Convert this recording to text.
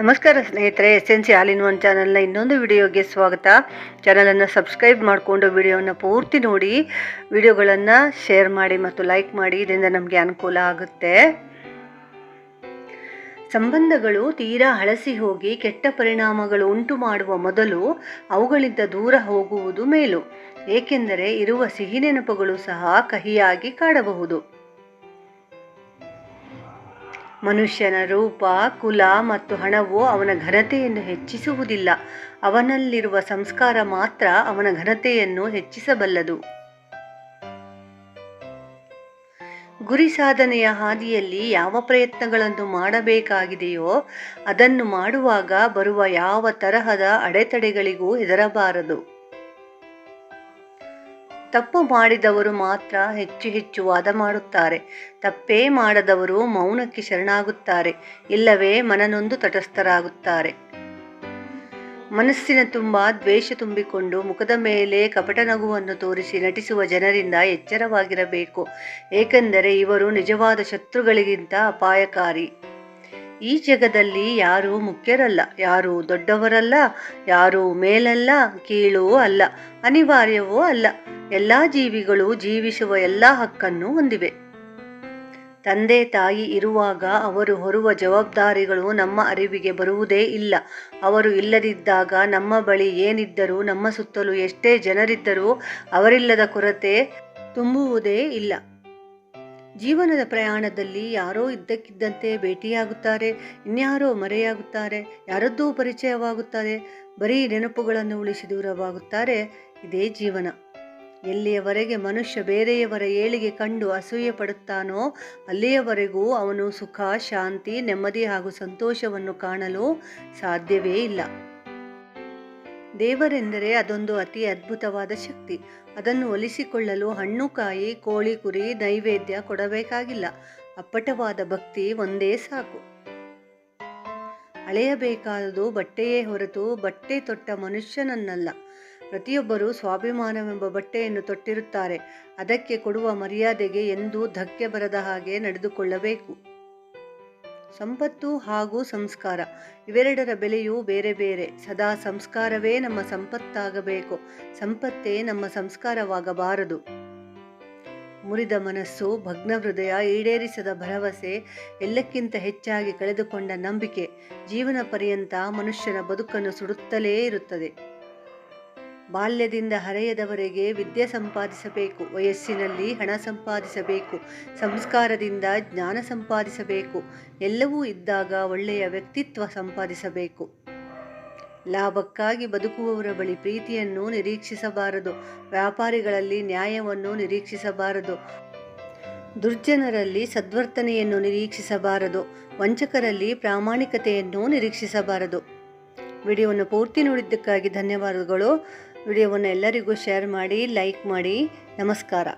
ನಮಸ್ಕಾರ ಸ್ನೇಹಿತರೆ S N C all in one ಚಾನಲ್ನ ಇನ್ನೊಂದು ವಿಡಿಯೋಗೆ ಸ್ವಾಗತ. ಚಾನಲನ್ನು ಸಬ್ಸ್ಕ್ರೈಬ್ ಮಾಡಿಕೊಂಡು ವಿಡಿಯೋವನ್ನು ಪೂರ್ತಿ ನೋಡಿ, ವಿಡಿಯೋಗಳನ್ನು ಶೇರ್ ಮಾಡಿ ಮತ್ತು ಲೈಕ್ ಮಾಡಿ, ಇದರಿಂದ ನಮಗೆ ಅನುಕೂಲ ಆಗುತ್ತೆ. ಸಂಬಂಧಗಳು ತೀರಾ ಹಳಸಿ ಹೋಗಿ ಕೆಟ್ಟ ಪರಿಣಾಮಗಳು ಉಂಟು ಮಾಡುವ ಮೊದಲು ಅವುಗಳಿಂದ ದೂರ ಹೋಗುವುದು ಮೇಲು. ಏಕೆಂದರೆ ಇರುವ ಸಿಹಿ ನೆನಪುಗಳು ಸಹ ಕಹಿಯಾಗಿ ಕಾಡಬಹುದು. ಮನುಷ್ಯನ ರೂಪ, ಕುಲ ಮತ್ತು ಹಣವು ಅವನ ಘನತೆಯನ್ನು ಹೆಚ್ಚಿಸುವುದಿಲ್ಲ. ಅವನಲ್ಲಿರುವ ಸಂಸ್ಕಾರ ಮಾತ್ರ ಅವನ ಘನತೆಯನ್ನು ಹೆಚ್ಚಿಸಬಲ್ಲದು. ಗುರಿ ಸಾಧನೆಯ ಹಾದಿಯಲ್ಲಿ ಯಾವ ಪ್ರಯತ್ನಗಳನ್ನು ಮಾಡಬೇಕಾಗಿದೆಯೋ ಅದನ್ನು ಮಾಡುವಾಗ ಬರುವ ಯಾವ ತರಹದ ಅಡೆತಡೆಗಳಿಗೂ ಹೆದರಬಾರದು. ತಪ್ಪು ಮಾಡಿದವರು ಮಾತ್ರ ಹೆಚ್ಚು ಹೆಚ್ಚು ವಾದ ಮಾಡುತ್ತಾರೆ. ತಪ್ಪೇ ಮಾಡದವರು ಮೌನಕ್ಕೆ ಶರಣಾಗುತ್ತಾರೆ. ಇಲ್ಲವೇ ಮನನೊಂದು ತಟಸ್ಥರಾಗುತ್ತಾರೆ. ಮನಸ್ಸಿನ ತುಂಬ ದ್ವೇಷ ತುಂಬಿಕೊಂಡು ಮುಖದ ಮೇಲೆ ಕಪಟ ನಗುವನ್ನು ತೋರಿಸಿ ನಟಿಸುವ ಜನರಿಂದ ಎಚ್ಚರವಾಗಿರಬೇಕು. ಏಕೆಂದರೆ ಇವರು ನಿಜವಾದ ಶತ್ರುಗಳಿಗಿಂತ ಅಪಾಯಕಾರಿ. ಈ ಜಗದಲ್ಲಿ ಯಾರೂ ಮುಖ್ಯರಲ್ಲ, ಯಾರೂ ದೊಡ್ಡವರಲ್ಲ, ಯಾರೂ ಮೇಲಲ್ಲ, ಕೀಳೂ ಅಲ್ಲ, ಅನಿವಾರ್ಯವೂ ಅಲ್ಲ. ಎಲ್ಲ ಜೀವಿಗಳು ಜೀವಿಸುವ ಎಲ್ಲ ಹಕ್ಕನ್ನು ಹೊಂದಿವೆ. ತಂದೆ ತಾಯಿ ಇರುವಾಗ ಅವರು ಹೊರುವ ಜವಾಬ್ದಾರಿಗಳು ನಮ್ಮ ಅರಿವಿಗೆ ಬರುವುದೇ ಇಲ್ಲ. ಅವರು ಇಲ್ಲದಿದ್ದಾಗ ನಮ್ಮ ಬಳಿ ಏನಿದ್ದರೂ, ನಮ್ಮ ಸುತ್ತಲೂ ಎಷ್ಟೇ ಜನರಿದ್ದರೂ ಅವರಿಲ್ಲದ ಕೊರತೆ ತುಂಬುವುದೇ ಇಲ್ಲ. ಜೀವನದ ಪ್ರಯಾಣದಲ್ಲಿ ಯಾರೋ ಇದ್ದಕ್ಕಿದ್ದಂತೆ ಭೇಟಿಯಾಗುತ್ತಾರೆ, ಇನ್ಯಾರೋ ಮರೆಯಾಗುತ್ತಾರೆ, ಯಾರದ್ದೂ ಪರಿಚಯವಾಗುತ್ತಾರೆ, ಬರೀ ನೆನಪುಗಳನ್ನು ಉಳಿಸಿ ದೂರವಾಗುತ್ತಾರೆ, ಇದೇ ಜೀವನ. ಎಲ್ಲಿಯವರೆಗೆ ಮನುಷ್ಯ ಬೇರೆಯವರ ಏಳಿಗೆ ಕಂಡು ಅಸೂಯೆ ಪಡುತ್ತಾನೋ ಅಲ್ಲಿಯವರೆಗೂ ಅವನು ಸುಖ, ಶಾಂತಿ, ನೆಮ್ಮದಿ ಹಾಗೂ ಸಂತೋಷವನ್ನು ಕಾಣಲು ಸಾಧ್ಯವೇ ಇಲ್ಲ. ದೇವರೆಂದರೆ ಅದೊಂದು ಅತಿ ಅದ್ಭುತವಾದ ಶಕ್ತಿ. ಅದನ್ನು ಒಲಿಸಿಕೊಳ್ಳಲು ಹಣ್ಣು, ಕಾಯಿ, ಕೋಳಿ, ಕುರಿ, ನೈವೇದ್ಯ ಕೊಡಬೇಕಾಗಿಲ್ಲ. ಅಪ್ಪಟವಾದ ಭಕ್ತಿ ಒಂದೇ ಸಾಕು. ಅಳೆಯಬೇಕಾದದು ಬಟ್ಟೆಯೇ ಹೊರತು ಬಟ್ಟೆ ತೊಟ್ಟ ಮನುಷ್ಯನನ್ನಲ್ಲ. ಪ್ರತಿಯೊಬ್ಬರೂ ಸ್ವಾಭಿಮಾನವೆಂಬ ಬಟ್ಟೆಯನ್ನು ತೊಟ್ಟಿರುತ್ತಾರೆ. ಅದಕ್ಕೆ ಕೊಡುವ ಮರ್ಯಾದೆಗೆ ಎಂದೂ ಧಕ್ಕೆ ಬರದ ಹಾಗೆ ನಡೆದುಕೊಳ್ಳಬೇಕು. ಸಂಪತ್ತು ಹಾಗೂ ಸಂಸ್ಕಾರ. ಇವೆರಡರ ಬೆಲೆಯೂ ಬೇರೆ ಬೇರೆ. ಸದಾ ಸಂಸ್ಕಾರವೇ ನಮ್ಮ ಸಂಪತ್ತಾಗಬೇಕು. ಸಂಪತ್ತೇ ನಮ್ಮ ಸಂಸ್ಕಾರವಾಗಬಾರದು. ಮುರಿದ ಮನಸ್ಸು, ಭಗ್ನ ಹೃದಯ ಈಡೇರಿಸದ ಭರವಸೆ ಎಲ್ಲಕ್ಕಿಂತ ಹೆಚ್ಚಾಗಿ ಕಳೆದುಕೊಂಡ ನಂಬಿಕೆ ಜೀವನ ಪರ್ಯಂತ ಮನುಷ್ಯನ ಬದುಕನ್ನು ಸುಡುತ್ತಲೇ ಇರುತ್ತದೆ. ಬಾಲ್ಯದಿಂದ ಹರೆಯದವರೆಗೆ ವಿದ್ಯೆ ಸಂಪಾದಿಸಬೇಕು, ವಯಸ್ಸಿನಲ್ಲಿ ಹಣ ಸಂಪಾದಿಸಬೇಕು, ಸಂಸ್ಕಾರದಿಂದ ಜ್ಞಾನ ಸಂಪಾದಿಸಬೇಕು, ಎಲ್ಲವೂ ಇದ್ದಾಗ ಒಳ್ಳೆಯ ವ್ಯಕ್ತಿತ್ವ ಸಂಪಾದಿಸಬೇಕು. ಲಾಭಕ್ಕಾಗಿ ಬದುಕುವವರ ಬಳಿ ಪ್ರೀತಿಯನ್ನು ನಿರೀಕ್ಷಿಸಬಾರದು, ವ್ಯಾಪಾರಿಗಳಲ್ಲಿ ನ್ಯಾಯವನ್ನು ನಿರೀಕ್ಷಿಸಬಾರದು. ದುರ್ಜನರಲ್ಲಿ ಸದ್ವರ್ತನೆಯನ್ನು ನಿರೀಕ್ಷಿಸಬಾರದು, ವಂಚಕರಲ್ಲಿ ಪ್ರಾಮಾಣಿಕತೆಯನ್ನು ನಿರೀಕ್ಷಿಸಬಾರದು. ವಿಡಿಯೋವನ್ನು ಪೂರ್ತಿ ನೋಡಿದ್ದಕ್ಕಾಗಿ ಧನ್ಯವಾದಗಳು. ವಿಡಿಯೋವನ್ನು ಎಲ್ಲರಿಗೂ ಶೇರ್ ಮಾಡಿ ಲೈಕ್ ಮಾಡಿ. ನಮಸ್ಕಾರ.